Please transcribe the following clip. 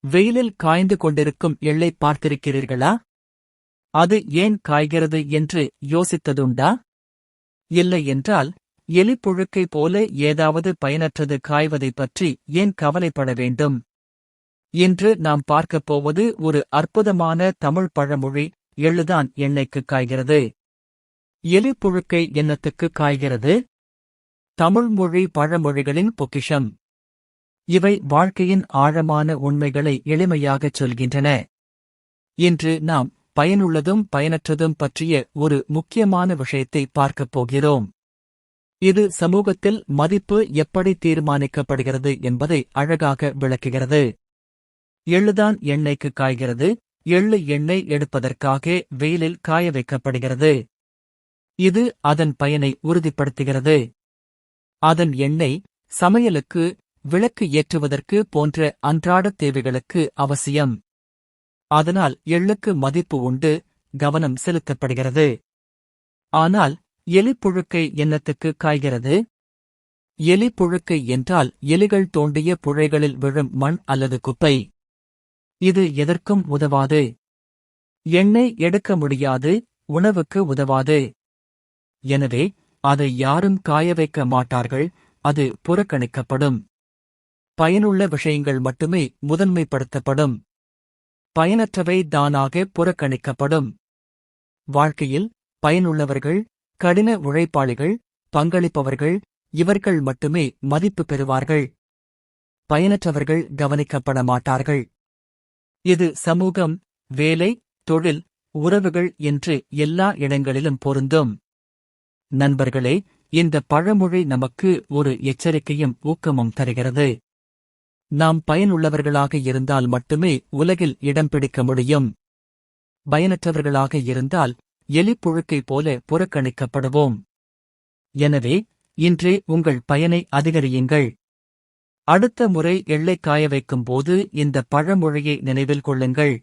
வெயிலில் காய்ந்து கொண்டிருக்கும் எள்ளை பார்த்திருக்கிறீர்களா? அது ஏன் காய்கிறது என்று யோசித்ததுண்டா? இல்லை என்றால் எலிப்புழுக்கை போல ஏதாவது பயனற்றது காய்வதைப் பற்றி ஏன் கவலைப்பட வேண்டும்? இன்று நாம் பார்க்கப் போவது ஒரு அற்புதமான தமிழ் பழமொழி எள்ளுதான் எண்ணெய்க்கு காய்கிறது. எலிப்புழுக்கை எண்ணத்துக்கு காய்கிறது? தமிழ்மொழி பழமொழிகளின் பொக்கிஷம். இவை வாழ்க்கையின் ஆழமான உண்மைகளை எளிமையாகச் சொல்கின்றன. இன்று நாம் பயனுள்ளதும் பயனற்றதும் பற்றிய ஒரு முக்கியமான விஷயத்தை பார்க்கப் போகிறோம். இது சமூகத்தில் மதிப்பு எப்படி தீர்மானிக்கப்படுகிறது என்பதை அழகாக விளக்குகிறது. எள்ளுதான் எண்ணெய்க்கு காய்கிறது எள்ளு எண்ணெய் எடுப்பதற்காக வெயிலில் காய வைக்கப்படுகிறது. இது அதன் பயனை உறுதிப்படுத்துகிறது. அதன் எண்ணெய் சமையலுக்கு விளக்கு ஏற்றுவதற்கு போன்ற அன்றாடத் தேவைகளுக்கு அவசியம். அதனால் எள்ளுக்கு மதிப்பு உண்டு கவனம் செலுத்தப்படுகிறது. ஆனால் எலிப்புழுக்கை எண்ணத்துக்கு காய்கிறது? எலிப்புழுக்கை என்றால் எலிகள் தோண்டிய புழைகளில் விழும் மண் அல்லது குப்பை. இது எதற்கும் உதவாது? எண்ணெய் எடுக்க முடியாது உணவுக்கு உதவாது. எனவே அதை யாரும் காய வைக்க மாட்டார்கள் அது புறக்கணிக்கப்படும். பயனுள்ள விஷயங்கள் மட்டுமே முதன்மைப்படுத்தப்படும். பயனற்றவை தானாக புறக்கணிக்கப்படும். வாழ்க்கையில் பயனுள்ளவர்கள் கடின உழைப்பாளிகள் பங்களிப்பவர்கள் இவர்கள் மட்டுமே மதிப்பு பெறுவார்கள். பயனற்றவர்கள் கவனிக்கப்பட மாட்டார்கள் இது சமூகம் வேலை தொழில் உறவுகள் என்று எல்லா இடங்களிலும் பொருந்தும். நண்பர்களே இந்த பழமொழி நமக்கு ஒரு எச்சரிக்கையும் ஊக்கமும் தருகிறது. நாம் பயனுள்ளவர்களாக இருந்தால் மட்டுமே உலகில் இடம் பிடிக்க முடியும். பயனற்றவர்களாக இருந்தால் எலிப்புழுக்கை போல புறக்கணிக்கப்படுவோம். எனவே இன்றே உங்கள் பயனை அதிகரியுங்கள். அடுத்த முறை எள்ளை காய வைக்கும்போது இந்த பழமொழியை நினைவில் கொள்ளுங்கள்.